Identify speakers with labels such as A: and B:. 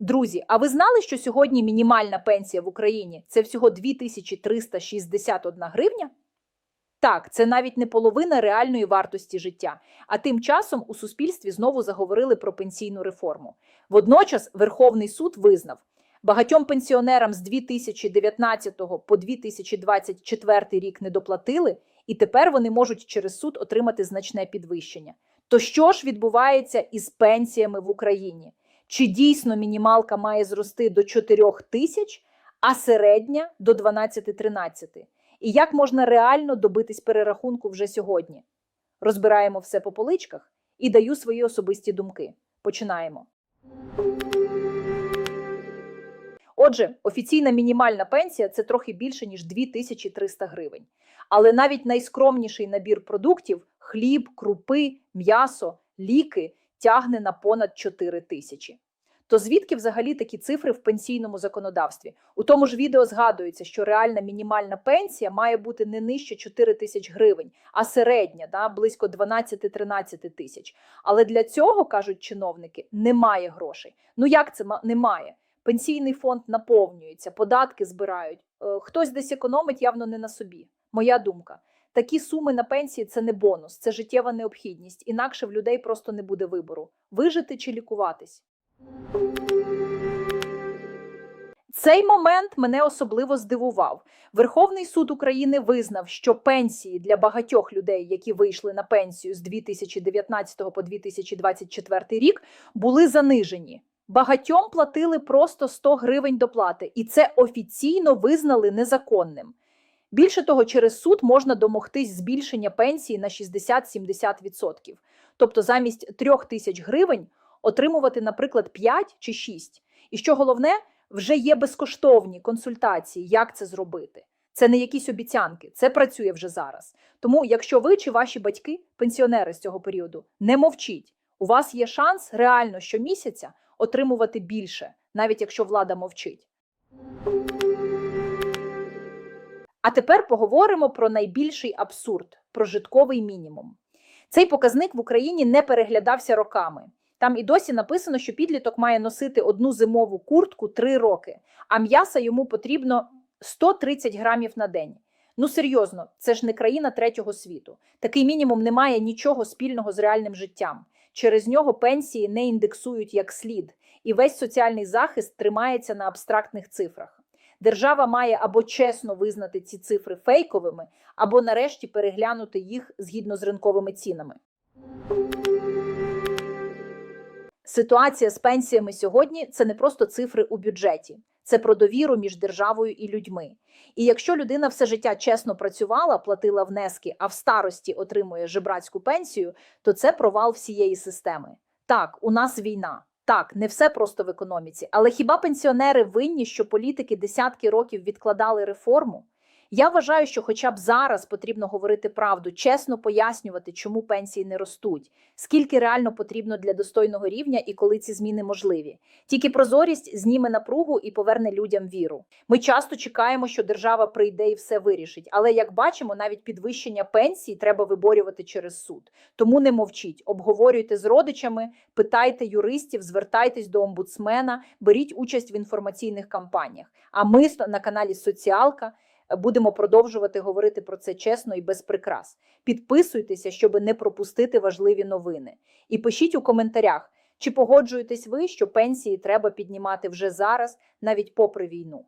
A: Друзі, а ви знали, що сьогодні мінімальна пенсія в Україні це всього 2361 гривня? Так, це навіть не половина реальної вартості життя. А тим часом у суспільстві знову заговорили про пенсійну реформу. Водночас Верховний суд визнав, багатьом пенсіонерам з 2019 по 2024 рік не доплатили, і тепер вони можуть через суд отримати значне підвищення. То що ж відбувається із пенсіями в Україні? Чи дійсно мінімалка має зрости до 4 тисяч, а середня до 12-13? І як можна реально добитись перерахунку вже сьогодні? Розбираємо все по поличках і даю свої особисті думки. Починаємо. Отже, офіційна мінімальна пенсія це трохи більше ніж 2300 гривень. Але навіть найскромніший набір продуктів хліб, крупи, м'ясо, ліки тягне на понад 4 тисячі. То звідки взагалі такі цифри в пенсійному законодавстві? У тому ж відео згадується, що реальна мінімальна пенсія має бути не нижче 4 тисяч гривень, а середня, да, близько 12-13 тисяч. Але для цього, кажуть чиновники, немає грошей. Ну як це ма- немає? Пенсійний фонд наповнюється, податки збирають. Е, Хтось десь економить явно не на собі. Моя думка. Такі суми на пенсії це не бонус, це життєва необхідність. Інакше в людей просто не буде вибору: вижити чи лікуватись. Цей момент мене особливо здивував. Верховний суд України визнав, що пенсії для багатьох людей, які вийшли на пенсію з 2019 по 2024 рік, були занижені. Багатьом платили просто 100 гривень доплати, і це офіційно визнали незаконним. Більше того, через суд можна домогтись збільшення пенсії на 60-70%. Тобто замість 3 тисяч гривень отримувати, наприклад, 5 чи 6. І що головне, вже є безкоштовні консультації, як це зробити. Це не якісь обіцянки, це працює вже зараз. Тому, якщо ви чи ваші батьки, пенсіонери з цього періоду, не мовчіть, у вас є шанс реально щомісяця отримувати більше, навіть якщо влада мовчить. А тепер поговоримо про найбільший абсурд прожитковий мінімум. Цей показник в Україні не переглядався роками. Там і досі написано, що підліток має носити одну зимову куртку 3 роки, а м'яса йому потрібно 130 грамів на день. Ну серйозно, це ж не країна третього світу. Такий мінімум не має нічого спільного з реальним життям. Через нього пенсії не індексують як слід, і весь соціальний захист тримається на абстрактних цифрах. Держава має або чесно визнати ці цифри фейковими, або нарешті переглянути їх згідно з ринковими цінами. Ситуація з пенсіями сьогодні це не просто цифри у бюджеті, це про довіру між державою і людьми. І якщо людина все життя чесно працювала, платила внески, а в старості отримує жебрацьку пенсію, то це провал всієї системи. Так, у нас війна. Так, не все просто в економіці, але хіба пенсіонери винні, що політики десятки років відкладали реформу? Я вважаю, що хоча б зараз потрібно говорити правду, чесно пояснювати, чому пенсії не ростуть, скільки реально потрібно для достойного рівня і коли ці зміни можливі. Тільки прозорість зніме напругу і поверне людям віру. Ми часто чекаємо, що держава прийде і все вирішить. Але як бачимо, навіть підвищення пенсій треба виборювати через суд. Тому не мовчіть, обговорюйте з родичами, питайте юристів, звертайтесь до омбудсмена, беріть участь в інформаційних кампаніях. А ми на каналі Соціалка будемо продовжувати говорити про це чесно і без прикрас. Підписуйтеся, щоб не пропустити важливі новини. І пишіть у коментарях, чи погоджуєтесь ви, що пенсії треба піднімати вже зараз, навіть попри війну.